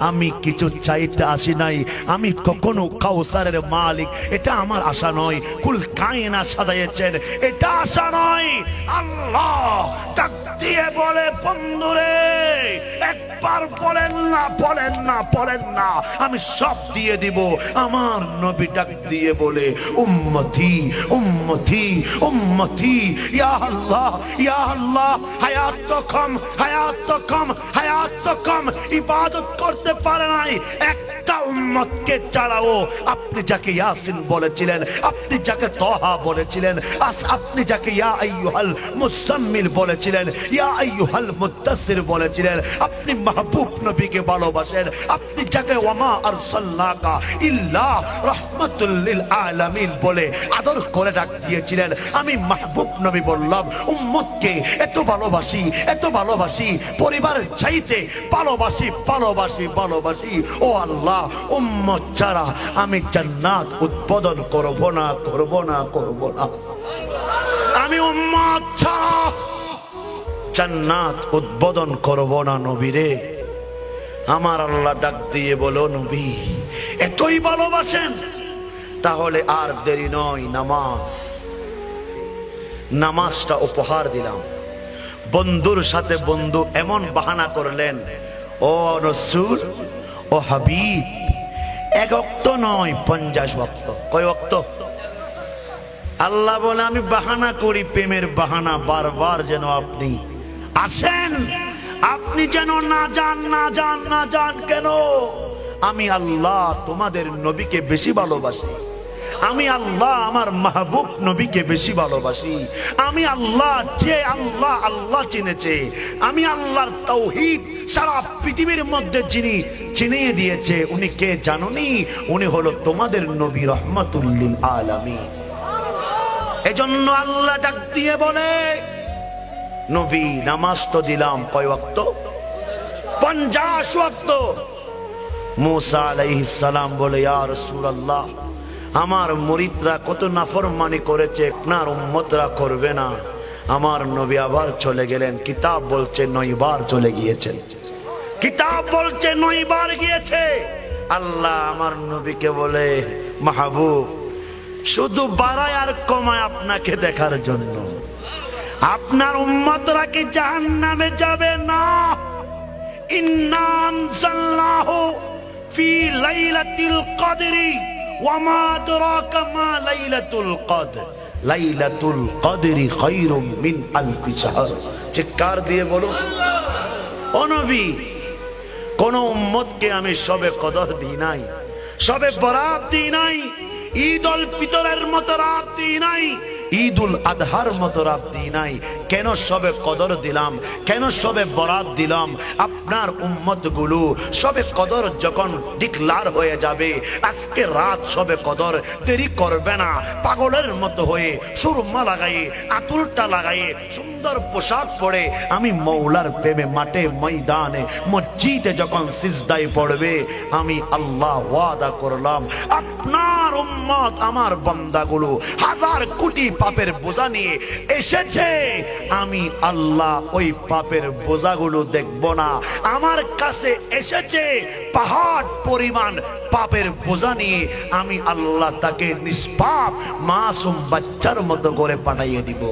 আমি কিছু চাইতে আসি নাই। আমি কখনো কাউসারের মালিক। এটা আমার আশা নয়। কুল কায়না এটা আশা নয়। আল্লাহ দিয়ে বলে, বন্ধুরে, একবার বলেন না বলেন না বলেন না। আমি সব দিয়ে দিব। আমার নবী ডাক দিয়ে বলে, উম্মতি উম্মতি উম্মতি ইয়া আল্লাহ ইয়া আল্লাহ হায়াত তো কম হায়াত তো কম হায়াত তো কম ইবাদত করতে পারে নাই একটা উম্মতকে আপনি যাকে ইয়াসিন বলেছিলেন আপনি যাকে তহা বলেছিলেন আপনি যাকে ইয়া আইয়ুহাল মুসাম্মিল বলেছিলেন ইয়া আইয়ুহাল বলেছিলেন আপনি মাহবুব নবীকে ভালোবাসেন আপনি যাকে ওয়ামা ইল্লা রাহমাতুল লিল আলামিন বলে আদর করে ডাক দিয়েছিলেন আমি মাহবুব নবী বললাম, উম্মতকে এত ভালোবাসি এত ভালোবাসি, পরিবারের চাইতে ভালোবাসি ভালোবাসি ভালোবাসি। ও আল্লাহ, উম্মত ছাড়া আমি জান্নাত উদ্বোধন করব না করব না করব না। আমি উম্মত ছাড়া জান্নাত উদ্বোধন করব না নবীরে আমার আল্লাহ ডাক দিয়ে বলো, নবী, এতই ভালোবাসেন, তাহলে আর দেরি নয়, নামাজ। নামাজটা উপহার দিলাম। বন্ধুর সাথে বন্ধু এমন বাহানা করলেন, ও রসুল, ও হাবিব, এক অক্ত নয়, পঞ্চাশ অক্ত কয় অক্ত আল্লাহ বলে, আমি বাহানা করি, প্রেমের বাহানা বারবার যেন আপনি আসেন। আপনি যেন না যান না যান না যান কেন? আমি আল্লাহ তোমাদের নবীকে বেশি ভালোবাসি। আমি আল্লাহ আমার মাহবুব নবীকে বেশি ভালোবাসি। আমি আল্লাহ যে আল্লাহ আল্লাহ চিনেছে। আমি আল্লাহর তৌহিদ সারা পৃথিবীর মধ্যে যিনি চিনিয়ে দিয়েছে, উনি কে জানুনি? উনি হলো তোমাদের নবী রহমতুল্লিল আলামী এজন্য আল্লাহ ডাক দিয়ে বলে, নবী, নামাজ তো দিলাম কয় ওয়াক্ত? পঞ্চাশ ওয়াক্ত। মুসা আলাইহিস সালাম বলে, ইয়া রাসূলুল্লাহ আমার মুরিদরা কত নাফরমানি করেছে, আপনার উম্মতরা করবে না। আমার নবী আবার চলে গেলেন, কিতাব বলছে নয়বার চলে গিয়েছেন কিতাব বলছে নয়বার গিয়েছে। আল্লাহ আমার নবীকে বলে, মাহবুব, শুধু বাড়ায় আর কমায় আপনাকে দেখার জন্য। আপনার উম্মতরা কি জাহান নামে যাবে না? ইন্নাম সাল্লাহু ফি লাইলাতিল কদরি। ওয়ামা লাইলাতুল লাইলাতুল মিন দিয়ে বলো, ও নবী, কোন উম্মতকে আমি সবে কদর দিই নাই, সবে বরাত দিই নাই, ঈদ অল ফিতরের মতো রাত দিই নাই ঈদ উল আদহার মতো রাত দিই নাই। কেন সবে কদর দিলাম? কেন সবে বরাত দিলাম? আপনার উম্মতগুলো সবে কদর যখন ডিক্লার হয়ে যাবে, আজকে রাত সবে কদর দেরি করবে না। পাগলের মতো হয়ে সুরমা লাগাইয়ে আতুরটা লাগাইয়ে সুন্দর পোশাক পরে আমি মৌলার প্রেমে মাঠে ময়দানে, মসজিদে যখন সিজদায় পড়বে, আমি আল্লাহ ওয়াদা করলাম, আপনার উম্মত আমার বান্দাগুলো হাজার কোটি পাপের বোঝা নিয়ে এসেছে। আমি আল্লাহ ওই পাপের বোঝাগুলো দেখব না। আমার কাছে এসেছে পাহাড় পরিমাণ পাপের বোঝা নিয়ে। আমি আল্লাহ তাকে নিষ্পাপ, মাসুম বাচ্চার মতো করে পাঠাইয়ে দিব।